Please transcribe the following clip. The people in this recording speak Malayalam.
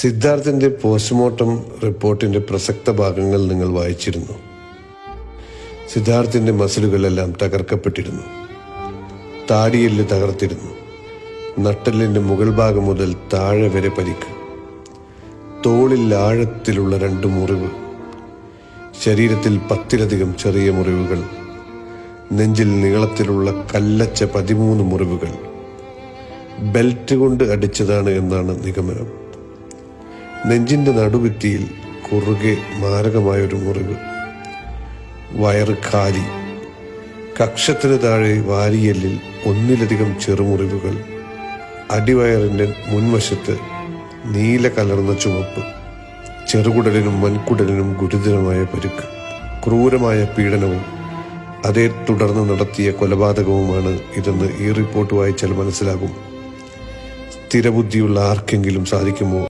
സിദ്ധാർത്ഥിന്റെ പോസ്റ്റ്മോർട്ടം റിപ്പോർട്ടിന്റെ പ്രസക്ത ഭാഗങ്ങൾ നിങ്ങൾ വായിച്ചിരുന്നു. സിദ്ധാർത്ഥിന്റെ മസിലുകളെല്ലാം തകർക്കപ്പെട്ടിരുന്നു. താടിയെല്ല് തകർത്തിരുന്നു. നട്ടലിന്റെ മുകൾ ഭാഗം മുതൽ താഴെ വരെ പരിക്ക് തോളിൽ ആഴത്തിലുള്ള രണ്ട് മുറിവ്. ശരീരത്തിൽ പത്തിലധികം ചെറിയ മുറിവുകൾ. നെഞ്ചിൽ നീളത്തിലുള്ള കല്ലച്ച പതിമൂന്ന് മുറിവുകൾ. ബെൽറ്റ് കൊണ്ട് അടിച്ചതാണ് എന്നാണ് നിഗമനം. നെഞ്ചിന്റെ നടുഭിത്തിയിൽ കുറുകെ മാരകമായൊരു മുറിവ്. വയറ് കാലി. കക്ഷത്തിന് താഴെ വാരിയല്ലിൽ ഒന്നിലധികം ചെറുമുറിവുകൾ. അടിവയറിന്റെ മുൻവശത്ത് നീല കലർന്ന ചുവപ്പ്. ചെറുകുടലിനും വൻകുടലിനും ഗുരുതരമായ പരുക്ക്. ക്രൂരമായ പീഡനവും അതേ തുടർന്ന് നടത്തിയ കൊലപാതകവുമാണ് ഇതെന്ന് ഈ റിപ്പോർട്ട് വായിച്ചാൽ മനസ്സിലാകും. സ്ഥിരബുദ്ധിയുള്ള ആർക്കെങ്കിലും സാധിക്കുമോ?